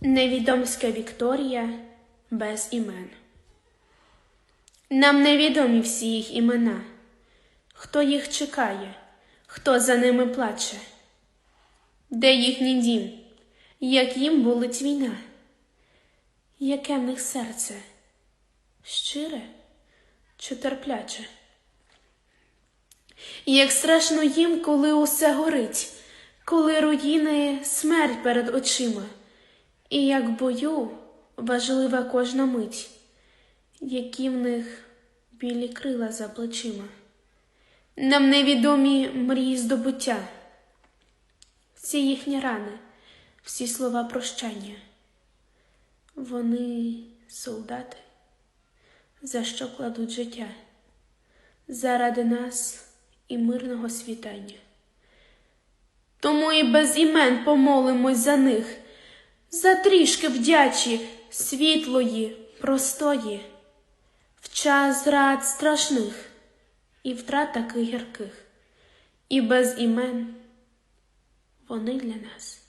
Невідомська Вікторія без імен. Нам невідомі всі їх імена, хто їх чекає, хто за ними плаче, де їхній дім, як їм болить війна, яке в них серце? Щире чи терпляче? Як страшно їм, коли усе горить, коли руїни смерть перед очима, і як бою важлива кожна мить, які в них білі крила за плечима. Нам невідомі мрії здобуття, всі їхні рани, всі слова прощання. Вони солдати, за що кладуть життя, заради нас і мирного світання. Тому і без імен помолимось за них, за трішки вдячі світлої, простої, в час рад страшних і втрат таких гірких, і без імен вони для нас